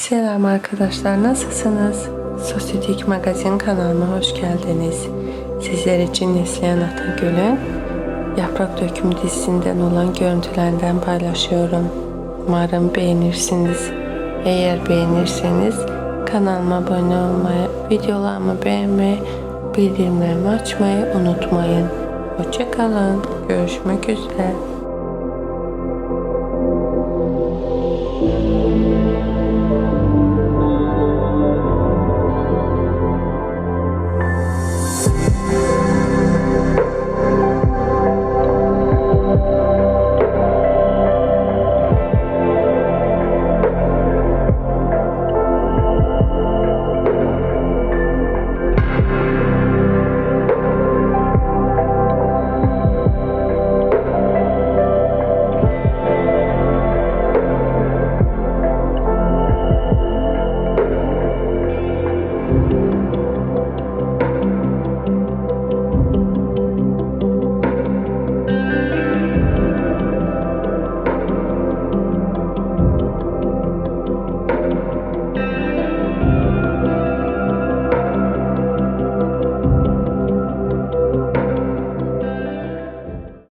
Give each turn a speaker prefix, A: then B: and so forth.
A: Selam arkadaşlar nasılsınız? Sosyetik Magazin kanalıma hoş geldiniz. Sizler için Neslihan Atagül'ün Yaprak Döküm dizisinden olan görüntülerden paylaşıyorum. Umarım beğenirsiniz. Eğer beğenirseniz kanalıma abone olmayı, videolarımı beğenmeyi, bildirimlerimi açmayı unutmayın. Hoşçakalın. Görüşmek üzere.